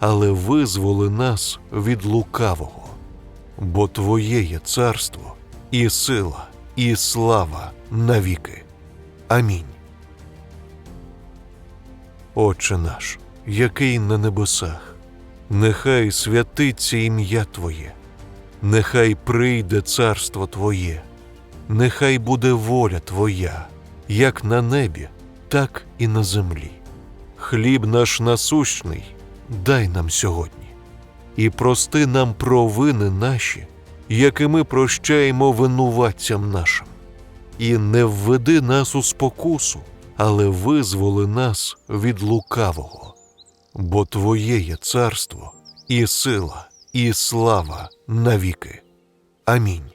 але визволи нас від лукавого. Бо Твоє є царство, і сила, і слава навіки. Амінь. Отче наш, який на небесах, нехай святиться ім'я Твоє, нехай прийде царство Твоє, нехай буде воля Твоя, як на небі, так і на землі. Хліб наш насущний дай нам сьогодні, і прости нам провини наші, які ми прощаємо винуватцям нашим. І не введи нас у спокусу, але визволи нас від лукавого. Бо Твоє є царство, і сила, і слава навіки. Амінь.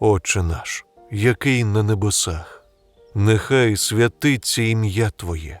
Отче наш, який на небесах, нехай святиться ім'я Твоє,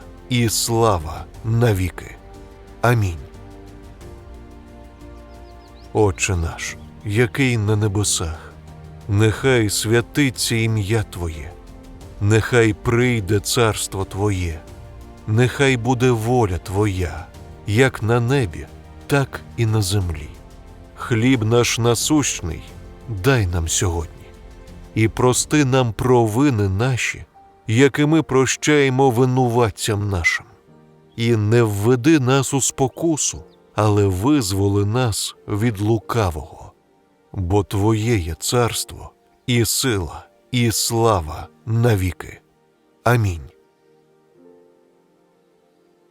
і слава навіки. Амінь. Отче наш, який на небесах, нехай святиться ім'я Твоє, нехай прийде царство Твоє, нехай буде воля Твоя, як на небі, так і на землі. Хліб наш насущний дай нам сьогодні, і прости нам провини наші, які ми прощаємо винуватцям нашим. І не введи нас у спокусу, але визволи нас від лукавого. Бо Твоє є царство, і сила, і слава навіки. Амінь.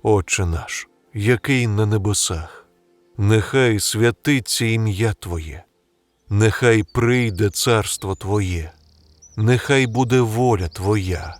Отче наш, який на небесах, нехай святиться ім'я Твоє, нехай прийде царство Твоє, нехай буде воля Твоя,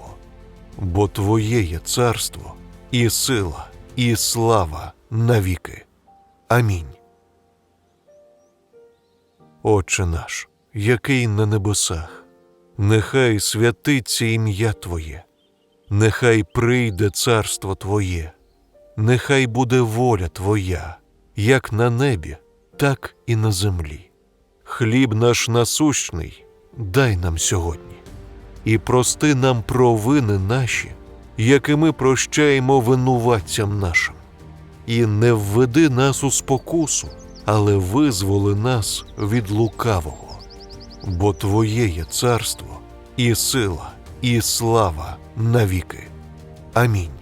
Бо Твоє є царство, і сила, і слава навіки. Амінь. Отче наш, який на небесах, нехай святиться ім'я Твоє, нехай прийде царство Твоє, нехай буде воля Твоя, як на небі, так і на землі. Хліб наш насущний дай нам сьогодні, і прости нам провини наші, які ми прощаємо винуватцям нашим. І не введи нас у спокусу, але визволи нас від лукавого. Бо Твоє є царство, і сила, і слава навіки. Амінь.